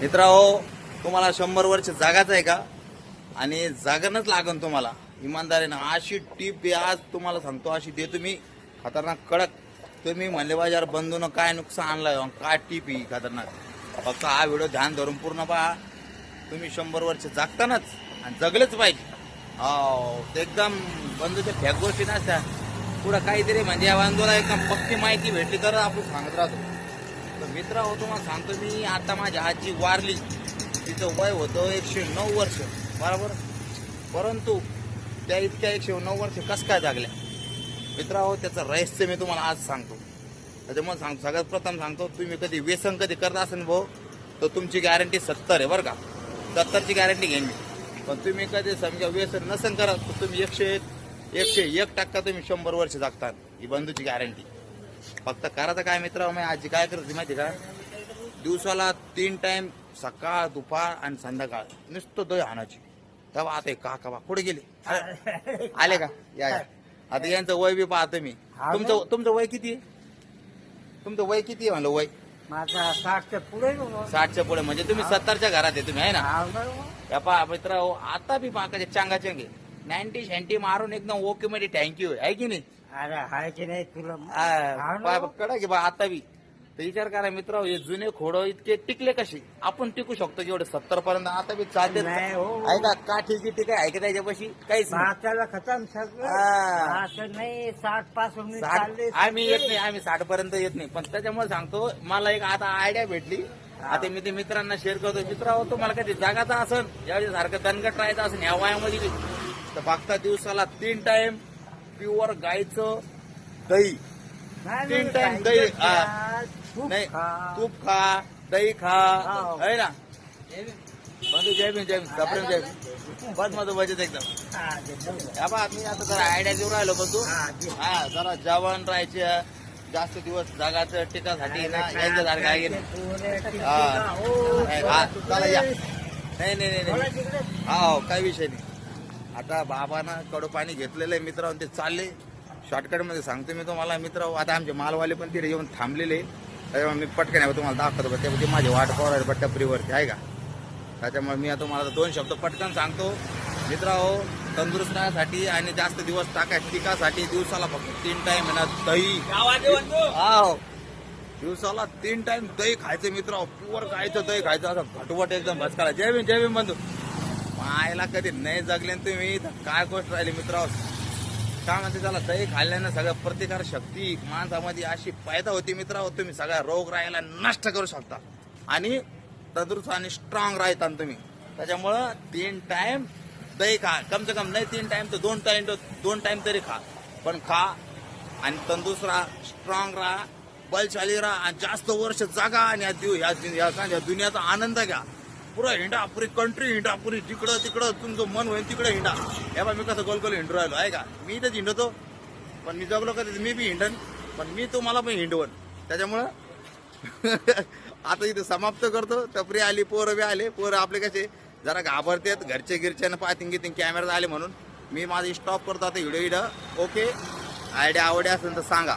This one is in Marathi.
मित्राओ तुम्हाला शंभर वर्ष जागाच आहे का? आणि जागणच लागन तुम्हाला. इमानदारीनं अशी टीप आज तुम्हाला सांगतो अशी दे तुम्ही. खतरनाक कडक. तुम्ही म्हणले बाजार बंधून काय नुकसान आणलं काय टीप ही खतरनाक. फक्त हा व्हिडिओ ध्यान धरून पूर्ण पहा. तुम्ही शंभर वर्ष जागतानाच आणि जगलेच पाहिजे. हो ते एकदम बंधूच्या फॅक गोष्टी नसत्या पुढं काहीतरी म्हणजे या बंधूला एकदम पक्की माहिती भेटली तर आपण सांगत राहतो. मित्र हो तुम्हाला सांगतो मी आता माझ्या आजी वारली. तिचं वय होतं एकशे नऊ वर्ष. बरोबर? परंतु त्या इतक्या एकशे नऊ वर्ष कस काय जागल्या? मित्र हो त्याचं रहस्य मी तुम्हाला आज सांगतो. त्याच्यामुळे सांग सगळ्यात प्रथम सांगतो तुम्ही कधी व्यसन कधी करत असेल भाऊ तर तुमची गॅरंटी सत्तर आहे बरं का? सत्तरची गॅरंटी घेईन मी. पण तुम्ही कधी समजा व्यसन नसेल करत तर तुम्ही एकशे एकशे एक टक्का तुम्ही शंभर वर्ष जागतात ही बंधूची गॅरंटी फक्त करायचं काय मित्र मग आजी काय करते माहिती का? दिवसाला तीन टाइम सकाळ दुपार आणि संध्याकाळ. नुसतं दही हाणाची तेव्हा आता काका बा कुठे गेले? आले का? या या. आता यांचं वय बी पाहतो मी. तुमचं तुमचं वय किती आहे? तुमचं वय किती आहे म्हणलं वय? माझा साठच्या पुढे साठच्या पुढे म्हणजे तुम्ही सत्तरच्या घरात आहे तुम्ही आहे ना? या पहा मित्र आता बी पाकाचे चांगा चंगे नाईन्टी शँटी मारून एकदम ओके मध्ये थँक्यू आहे की नाही? अरे हाय की नाही तुला? आ, पहा, कडा की बा आता बी. तर विचार करा मित्र हे जुने खोडं इतके टिकले कसे? आपण टिकू शकतो जेवढे सत्तर पर्यंत आता बी चालते नाही हो. आहे का काठी गिठी काय आहे का त्याच्यापाशी? काहीच नाही. भाताला खतम सगळं. हा. असं नाही साठपासून मी साठ चालले आम्ही येत नाही. आम्ही साठ पर्यंत येत नाही. पण त्याच्यामुळे सांगतो मला एक आता आयडिया भेटली. आता मी ते मित्रांना शेअर करतो. मित्र हो तुम्हाला कधी जागाचा असन? यावेळी सारखं दणकट राहायचं असेल या वयामध्ये बी. तर बघता दिवसाला तीन टाइम प्युअर गायचं दही तीन काही दही, खा. तूप नाही खा. तूप खा दही खा हो. आहे ना बंधू जय भीम जय भीम सप्रेम जय भीम बस माझं बजेट एकदम हा, बा मी आता जरा आयडिया देऊ राहिलो पण तू हा. हा जरा जेवण राहायचे जास्त दिवस जगाचं टिकासाठी ना यांच्यासारखं आहे की नाही पुरे टिकते हा. चला या. नाही नाही नाही. हा हो काही विषय नाही आता बाबानं कडू पाणी घेतलेलं आहे मित्र ते चालले. शॉर्टकटमध्ये सांगतो मी तुम्हाला मित्र आता आमचे मालवाले पण तिथे येऊन थांबलेले. त्याच्यामुळे मी पटकन आहे तुम्हाला दाखवतो बा, त्यामध्ये माझी वाट पावणार आहे टपरीवरती आहे का? त्याच्यामुळे मी आता तुम्हाला दोन शब्द पटकन सांगतो. मित्र हो तंदुरुस्त आणि जास्त दिवस टाका टिकासाठी दिवसाला फक्त तीन टाइम आहे ना दही. हो दिवसाला तीन टाइम दही खायचं मित्र प्युअर खायचं दही खायचं असं भटवट एकदम भचकाला जय भीम जय भीम बंधू. मायला कधी नाही जगले तुम्ही तर काय गोष्ट राहिली मित्र काय म्हणते त्याला दही खाल्ल्यानं सगळ्या प्रतिकार शक्ती माणसामध्ये अशी पैदा होती मित्र तुम्ही सगळ्या रोग राहायला नष्ट करू शकता. आणि तंदुरुस्त आणि स्ट्रॉंग राहता तुम्ही. त्याच्यामुळं तीन टाइम दही खा. कम से कम नाही तीन टाइम तर दोन टाइम दोन टाइम तरी खा. पण खा आणि तंदुरुस्त राहा स्ट्रॉंग राहा बलशाली राहा आणि जास्त वर्ष जागा आणि या दिव- या दुनियाचा आनंद घ्या. पुरा हिंडा पुरी कंट्री हिंडा पुरी जिकडं तिकडं तुमचं मन होईल तिकडं हिंडा. हे बा मी कसं गोल गोल हिंडू राहिलो. आहे का? मी इथंच हिंडतो पण मी जगलो कधी मी बी हिंडन पण मी तुम्हाला पण हिंडवन त्याच्यामुळं आता इथे समाप्त करतो. टपरी आली पोरं बी आले. पोरं आपले कसे? जरा घाबरतात घरचे गिरच्यानं पाहतीन गितीन कॅमेरा आले म्हणून. मी माझी स्टॉप करतो आता व्हिडिओ इडं. ओके आयडिया आवडे असेल तर सांगा.